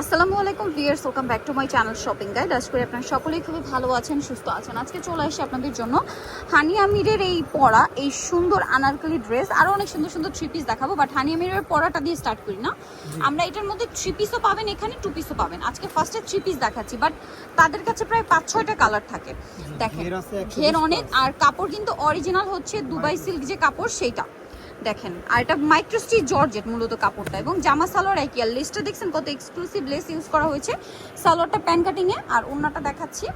আসসালামু আলাইকুম viewers welcome back to my channel shopping guide আজ করে আপনারা সকলেই খুবই ভালো আছেন সুস্থ আছেন। আজকে চলে আসি আপনাদের জন্য হানি আমিরের এই পরা এই সুন্দর আনারকলি ড্রেস আরও অনেক সুন্দর সুন্দর থ্রি পিস দেখাবো বাট হানি আমিরের পরাটা দিয়ে স্টার্ট করি না। আমরা এটার মধ্যে থ্রি পিসও পাবেন এখানে টু পিসও পাবেন। আজকে ফার্স্টে থ্রি পিস দেখাচ্ছি বাট তাদের কাছে প্রায় পাঁচ ছয়টা কালার থাকে। দেখেন ঘের আছে 120 ঘের অনেক আর কাপড় কিন্তু অরিজিনাল হচ্ছে দুবাই সিল্ক যে কাপড় সেইটা। দেখেন আর এটা মাইক্রোস্টি জর্জেট মূলত কাপড়টা এবং জামা সালোয়ার একই। আর লেসটা দেখছেন কত এক্সক্লুসিভ লেস ইউজ করা হয়েছে। সালোয়ারটা প্যান কাটিংয়ে এ আর ওন্নাটা দেখাচ্ছি।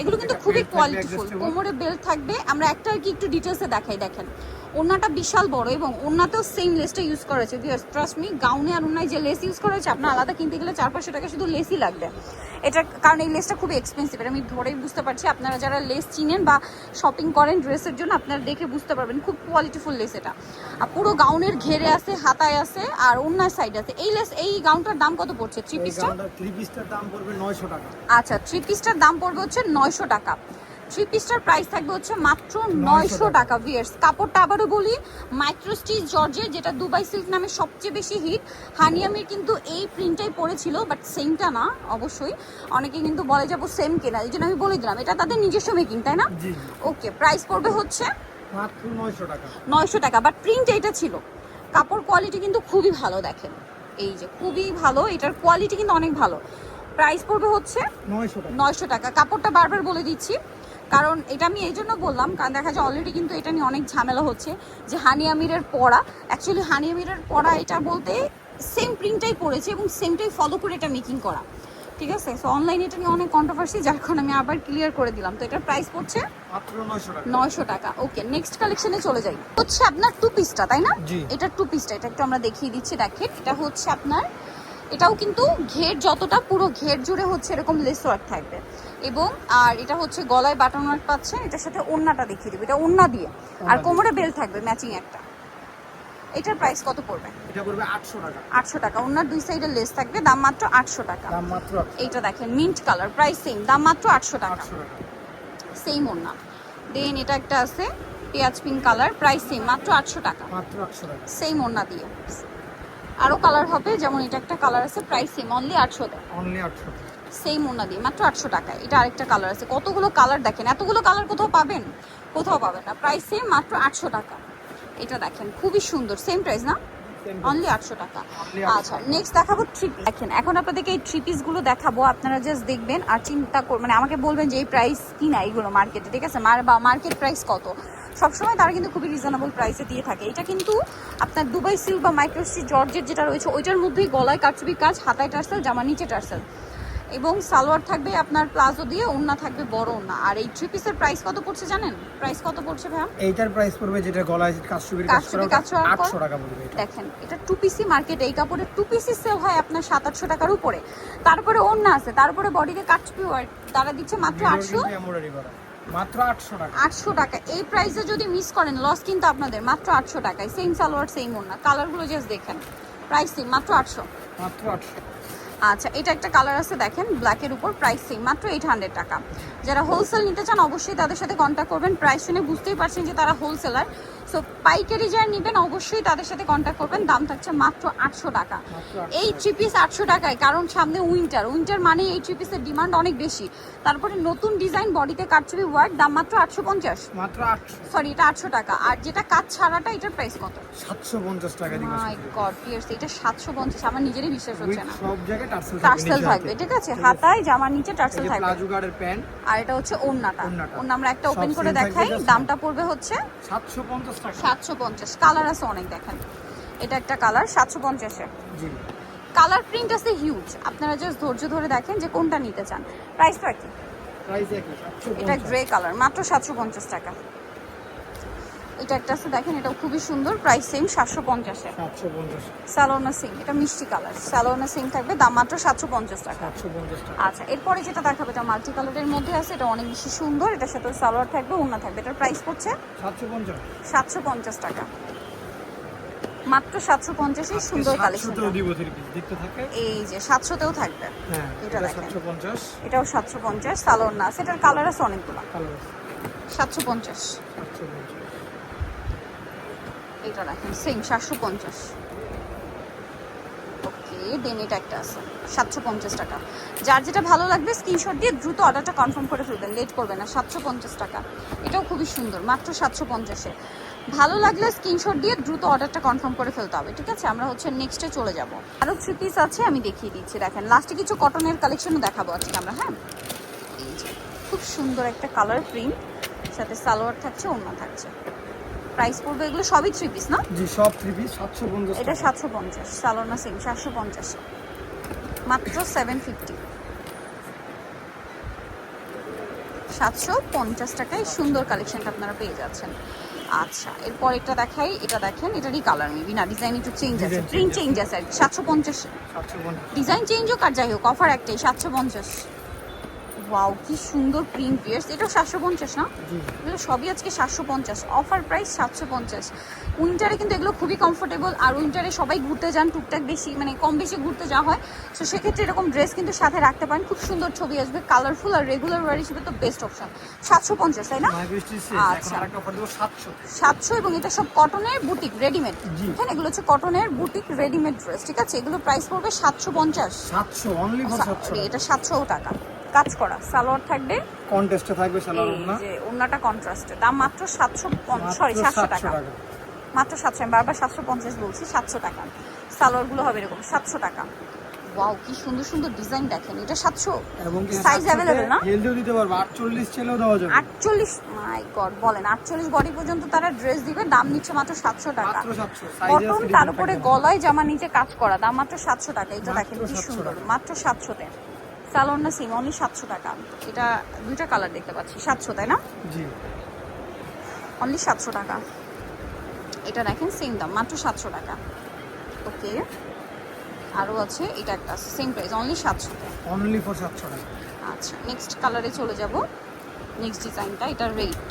এগুলো কিন্তু খুবই কোয়ালিটিফুল কোমরে বেল্ট থাকবে। আমরা একটা আর কি একটু ডিটেলসে দেখাই দেখেন। ওন্নাটা বিশাল বড় এবং ওন্নাতেও সেম লেসটা ইউজ করেছে ট্রাস্ট মি গাউনে আর ওনায় যে লেস ইউজ করা হয়েছে আপনার আলাদা কিনতে গেলে চার পাঁচশো টাকা শুধু লেসই লাগবে। এটা কারণ এই লেসটা খুবই এক্সপেন্সিভ এটা আমি ধরেই বুঝতে পারছি আপনারা যারা লেস চিনেন বা শপিং করেন ড্রেসের জন্য আপনারা দেখে বুঝতে পারবেন খুব কোয়ালিটিফুল লেস এটা। আর পুরো গাউনের ঘেরে আছে হাতায় আছে আর অন্যার সাইড আছে। এই লেস এই গাউনটার দাম কত পড়ছে? থ্রি পিসটা থ্রি পিসটার দাম পড়বে 900 টাকা। আচ্ছা থ্রি পিসটার দাম পড়বে হচ্ছে নয়শো টাকা। থ্রি পিসটার প্রাইস থাকবে হচ্ছে মাত্র নয়শো টাকা। ভিয়ার্স কাপড়টা আবারও বলি মাইক্রোস্টিচ জর্জের যেটা দুবাই সিল্ক নামে সবচেয়ে বেশি হিট হানিয়ামির কিন্তু এই প্রিন্টটাই পড়েছিল বাট সেমটা না অবশ্যই। অনেকে কিন্তু বলে যাব সেম কেনা এই জন্য আমি বলে দিলাম এটা তাদের নিজস্ব মেকিং তাই না? ওকে প্রাইস পড়বে হচ্ছে মাত্র 900 টাকা। নয়শো টাকা বাট প্রিন্ট এটা ছিল। কাপড় কোয়ালিটি কিন্তু খুবই ভালো দেখেন। এই যে খুবই ভালো এটার কোয়ালিটি কিন্তু অনেক ভালো। প্রাইস পড়বে হচ্ছে নয়শো টাকা। কাপড়টা বারবার বলে দিচ্ছি কারণ এটা আমি এই জন্য বললাম কারণ দেখা যায় অলরেডি কিন্তু এটা নিয়ে অনেক ঝামেলা হচ্ছে যে হানি আমিরের পড়া অ্যাকচুয়ালি হানি আমিরের পড়া এটা বলতে সেম প্রিন্টটাই পড়েছে এবং সেমটাই ফলো করে এটা মেকিং করা ঠিক আছে? সো অনলাইনে এটা নিয়ে অনেক কন্ট্রোভার্সি যার কারণে আমি আবার ক্লিয়ার করে দিলাম। তো এটার প্রাইস পড়ছে মাত্র 900 টাকা। নয়শো টাকা। ওকে নেক্সট কালেকশনে চলে যাই। হচ্ছে আপনার টু পিসটা তাই না? এটা টু পিসটা এটা একটু আমরা দেখিয়ে দিচ্ছি দেখেন। এটা হচ্ছে আপনার এটাও কিন্তু ঘের যতটা পুরো ঘের জুড়ে হচ্ছে এরকম লেস ওয়ার্ক থাকবে। এবং আর এটা হচ্ছে গলায় বাটন ওয়ার্ক পাচ্ছেন এটার সাথে ওন্নাটা দেখিয়ে দেবে। এটা ওন্না দিয়ে। আর কোমরে বেল থাকবে ম্যাচিং একটা। এটার প্রাইস কত পড়বে? এটা পড়বে 800 টাকা। আটশো টাকা। ওনার দুই সাইডে লেস থাকবে দাম মাত্র আটশো টাকা। দাম মাত্র এইটা দেখেন মিন্ট কালার প্রাইস সেম দাম মাত্র আটশো টাকা। 800 টাকা। সেম ওড়না। দেন এটা একটা আছে পেঁয়াজ পিঙ্ক কালার প্রাইস সেম মাত্র আটশো টাকা। মাত্র 800 টাকা। সেম ওড়না দিয়ে। আরও কালার হবে যেমন এটা একটা কালার আছে প্রাইস সেম অনলি আটশো টাকা অনলি 800 টাকা সেম ওড়না দিয়ে মাত্র আটশো টাকা এটা আরেকটা কালার আছে। কতগুলো কালার দেখেন? এতগুলো কালার কোথাও পাবেন? কোথাও পাবেন না। প্রাইস সেম মাত্র আটশো টাকা। এটা দেখেন খুবই সুন্দর। সেম প্রাইস না? অনলি আটশো টাকা। আচ্ছা নেক্সট দেখাবো থ্রি দেখেন এখন আপনাদেরকে এই থ্রি গুলো দেখাবো। আপনারা জাস্ট দেখবেন আর চিন্তা কর মানে আমাকে বলবেন যে এই প্রাইস কি না এইগুলো মার্কেটে ঠিক আছে? মার বা মার্কেট প্রাইস কত? সবসময় তারা কিন্তু খুবই রিজনেবল প্রাইসে দিয়ে থাকে। এটা কিন্তু আপনার দুবাই সিল্ক বা মাইক্রোসি জর্জের যেটা রয়েছে ওইটার মধ্যেই গলায় কারচুপি কাজ হাতায় টার্সেল জামা নিচে টার্সেল। এবং সালোয়ার থাকবে আপনার প্লাজো দিয়ে ওন্না থাকবে বড় ওন্না আর এই থ্রি পিসের প্রাইস কত পড়ছে জানেন? প্রাইস কত পড়ছে ভ্যাম এইটার প্রাইস পড়বে যেটা গলায় কাশ্মীরি কাশ্মীরি কাশ্মীরি 800 টাকা পড়বে এটা। দেখেন এটা টু পিসি মার্কেটে এই কাপড়ের টু পিসি সেল হয় আপনার 700 টাকার উপরে। তারপরে ওন্না আছে তারপরে বডিতে কাশ্মীরি ওয়ার্ক তারা দিচ্ছে মাত্র 800 মাত্র 800 টাকা। এই প্রাইসে যদি মিস করেন লস কিন্তু আপনাদের মাত্র আটশো টাকায়। সেম সালোয়ার সেম ওড়না। কালারগুলো জাস্ট দেখেন। প্রাইস সেম মাত্র আটশো। মাত্র 800 আচ্ছা এটা একটা কালার আছে দেখেন ব্ল্যাকের উপর প্রাইস সেম মাত্র এইট হান্ড্রেড টাকা। যারা হোলসেল নিতে চান অবশ্যই তাদের সাথে কন্ট্যাক্ট করবেন। প্রাইস শুনে বুঝতেই পারছেন যে তারা হোলসেলার সো পাইকারি যারা নেবেন অবশ্যই তাদের সাথে কন্ট্যাক্ট করবেন। দাম থাকছে মাত্র আটশো টাকা। এই থ্রি পিস আটশো টাকায় কারণ সামনে উইন্টার উইন্টার মানে এই থ্রি পিসের ডিমান্ড অনেক বেশি। তারপরে নতুন ডিজাইন বডিতে কাটছবি ওয়ার্ড দাম মাত্র আটশো পঞ্চাশ। মাত্র সরি এটা আটশো টাকা। আর যেটা কাজ ছাড়াটা এটার প্রাইস কত? 750 টাকা দিবেন মাই গড পিয়ার্স এটা সাতশো পঞ্চাশ। আমার নিজেরই বিশ্বাস হচ্ছে না। সব জায়গায় টার্সেল থাকবে ঠিক আছে? হাতায় জামার নিচে টার্সেল থাকবে। প্লাজো গার্ডের প্যান্ট আর এটা হচ্ছে ওন্নাটা। ওন্না আমরা একটা ওপেন করে দেখাই। দামটা পড়বে হচ্ছে 750 টাকা সাতশো পঞ্চাশ। কালার আছে অনেক দেখেন। এটা একটা কালার সাতশো পঞ্চাশে। কালার প্রিন্ট আছে হিউজ আপনারা জাস্ট ধৈর্য ধরে দেখেন যে কোনটা নিতে চান। প্রাইস তো একই। এটা গ্রে কালার মাত্র সাতশো পঞ্চাশ টাকা। এটা একটা আছে দেখেন এটা খুবই সুন্দর প্রাইস সেম সাতশো পঞ্চাশে। 750 স্যালোনা সিং এটা মিষ্টি কালার। স্যালোনা সিং থাকবে দাম মাত্র সাতশো পঞ্চাশ টাকা। আচ্ছা এরপরে যেটা দেখাবে এটা মাল্টি কালারের মধ্যে আছে এটা অনেক বেশি সুন্দর এটার সাথে সালোয়ার থাকবে ওড়না থাকবে। এটার প্রাইস পড়ছে সাতশো পঞ্চাশ। টাকা। মাত্র সাতশো পঞ্চাশে সুন্দর কালেকশন 700 তেও দিব থ্রি পিস দেখতে থাকে? এই যে সাতশোতেও থাকবে। হ্যাঁ এটা দেখেন। 750 এটাও সাতশো পঞ্চাশ সালোয়ার না এটার কালার আছে অনেকগুলো। সাতশো পঞ্চাশ। 750 এটা রাখেন সেম সাতশো পঞ্চাশ। ওকে দেন এটা একটা আছে, সাতশো পঞ্চাশ টাকা। যার যেটা ভালো লাগবে স্ক্রিনশট দিয়ে দ্রুত অর্ডারটা কনফার্ম করে ফেলবেন লেট করবেন না, সাতশো পঞ্চাশ টাকা। এটাও খুবই সুন্দর, মাত্র সাতশো পঞ্চাশে। ভালো লাগলে স্ক্রিনশট দিয়ে দ্রুত অর্ডারটা কনফার্ম করে ফেলতে হবে, ঠিক আছে? আমরা হচ্ছে নেক্সটে চলে যাব। আরও থ্রি পিস আছে, আমি দেখিয়ে দিচ্ছি, দেখেন। লাস্টে কিছু কটনের কালেকশনও দেখাবো আজকে আমরা হ্যাঁ? খুব সুন্দর একটা কালার প্রিন্ট সাথে সালোয়ার থাকছে অন্য থাকছে। প্রাইস পড়বে এগুলো সবই থ্রি পিস না? জি সব থ্রি পিস সাতশো পঞ্চাশ এটা সাতশো পঞ্চাশ সালোয়ার না সেম সাতশো পঞ্চাশ। মাত্র সেভেন ফিফটি সাতশো পঞ্চাশ টাকায় সুন্দর কালেকশনটা আপনারা পেয়ে যাচ্ছেন। আচ্ছা এরপর এটা দেখাই এটা দেখেন এটারই কালার মেবি না ডিজাইন একটু চেঞ্জ আছে প্রিন্ট চেঞ্জ আছে। আর সাতশো পঞ্চাশ। সাতশো পঞ্চাশ। ডিজাইন চেঞ্জ হোক আর যাই হোক অফার একটাই সাতশো পঞ্চাশ। ওয়াও কি সুন্দর প্রিন্ট পিয়ার্স এটাও সাতশো পঞ্চাশ না? এগুলো সবই আজকে সাতশো পঞ্চাশ। অফার প্রাইস সাতশো পঞ্চাশ। উইন্টারে কিন্তু এগুলো খুবই কমফোর্টেবল আর উইন্টারে সবাই ঘুরতে যান টুকটাক বেশি মানে কম বেশি ঘুরতে যাওয়া হয়। তো সেক্ষেত্রে এরকম ড্রেস কিন্তু সাথে রাখতে পারেন। খুব সুন্দর ছবি আসবে কালারফুল আর রেগুলার ওয়ার হিসেবে তো বেস্ট অপশন সাতশো পঞ্চাশ তাই না? আচ্ছা। সাতশো। এবং এটা সব কটনের বুটিক রেডিমেড হ্যাঁ এগুলো হচ্ছে কটনের বুটিক রেডিমেড ড্রেস ঠিক আছে? এগুলো প্রাইস পড়বে সাতশো পঞ্চাশ। সাতশো সাতশো। এটা সাতশো টাকা। কাজ করা সালোয়ার থাকবে। কন্টেস্টে থাকবে সালোয়ার এই না যে ওনাটা কন্ট্রাস্টে দাম মাত্র সাতশো সরি সাতশো টাকা। মাত্র সাতশো আমি বারবার সাতশো পঞ্চাশ বলছি সাতশো টাকা। সালোয়ারগুলো হবে এরকম সাতশো টাকা। ওয়াও কি সুন্দর সুন্দর ডিজাইন দেখেন এটা সাতশো? এবং Size available না? হেলদিও দিতে পারব আটচল্লিশ ছেলেও দেওয়া যাবে। আটচল্লিশ মাই গড বলেন আটচল্লিশ বডি পর্যন্ত তারা ড্রেস দিবে দাম নিচ্ছে মাত্র সাতশো টাকা। মাত্র সাতশো কটন তার উপরে গলায় জামা নিচে কাজ করা দাম মাত্র সাতশো টাকা এটা দেখেন কি সুন্দর টাকা। মাত্র সাতশোতে। সালোয়ার না সেম অনলি সাতশো টাকা। এটা দুইটা কালার দেখতে পাচ্ছি সাতশো তাই না? জি। অনলি সাতশো টাকা। এটা দেখেন সেম দাম মাত্র সাতশো টাকা। ওকে আরও আছে এটা একটা সেম প্রাইস অনলি সাতশো। অনলি ফর সাতশো টাকা। আচ্ছা নেক্সট কালারে চলে যাব। নেক্সট ডিজাইনটা এটা রেড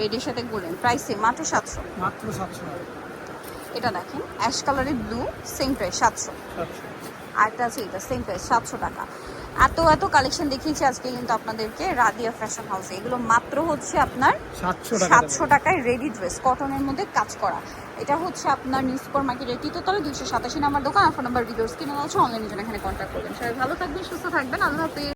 রেডের সাথে গোল্ডেন প্রাইস সেম মাত্র সাতশো। মাত্র সাতশো টাকা। এটা দেখেন অ্যাশ কালারের ব্লু সেম প্রাইস সাতশো। সাতশো। আরেকটা আছে এটা সেম প্রাইস সাতশো টাকা। এত এত কালেকশন দেখিয়েছি আজকে কিন্তু আপনাদেরকে রাদিয়া ফ্যাশন হাউসে এগুলো মাত্র হচ্ছে আপনার সাতশো টাকায় রেডি ড্রেস কটনের মধ্যে কাজ করা। এটা হচ্ছে আপনার নিউ সুপার মার্কেটের তৃতীয়তলে দুইশো সাতাশি নাম্বার দোকান। ফোন নাম্বার ভিডিওস কিনে আছে অনলাইনে জন্য এখানে কন্ট্যাক্ট করবেন। সবাই ভালো থাকবেন সুস্থ থাকবেন। আল্লাহ হাফিজ।